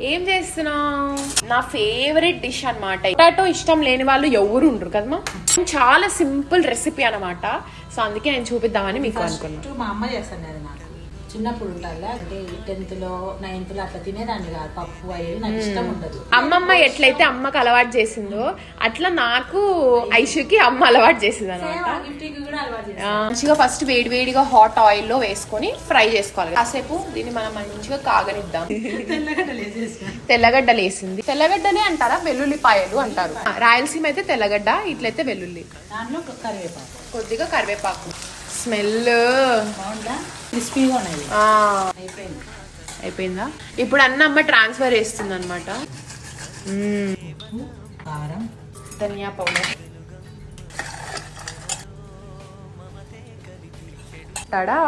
ఏం చేస్తున్నావు? నా ఫేవరెట్ డిష్ అన్నమాట. పొటాటో ఇష్టం లేని వాళ్ళు ఎవరు ఉండరు కదమ్మా. చాలా సింపుల్ రెసిపీ అన్నమాట. సో అందుకే నేను చూపిద్దామని మీకు అనుకున్నాను మా అమ్మ చేస్తాను చిన్నప్పుడు ఉండాలి అంటే టెన్త్లో నైన్త్లో అట్లా తినేదాన్ని కాదు. పప్పు అయ్యేది నాకు ఇష్టం ఉండదు. అమ్మమ్మ ఎట్లయితే అమ్మకు అలవాటు చేసిందో అట్లా నాకు ఐషుకి అమ్మ అలవాటు చేసింది అనమాట మంచిగా ఫస్ట్ వేడి వేడిగా హాట్ ఆయిల్లో వేసుకొని ఫ్రై చేసుకోవాలి. కాసేపు దీన్ని మనం మంచిగా కాగనిద్దాం. తెల్లగడ్డలు వేసింది. తెల్లగడ్డనే అంటారా? వెల్లుల్లిపాయలు అంటారు. రాయలసీమ అయితే తెల్లగడ్డ ఇట్లయితే వెల్లుల్లి. దాంట్లో కరివేపాకు. కొద్దిగా కరివేపాకు. స్మెల్. బాగుందా? క్రిస్పీగా ఉన్నాయి అయిపోయింది. అయిపోయిందా? ఇప్పుడు అన్న అమ్మ ట్రాన్స్ఫర్ చేస్తుంది అనమాట కారం. ధనియా పౌడర్. టడా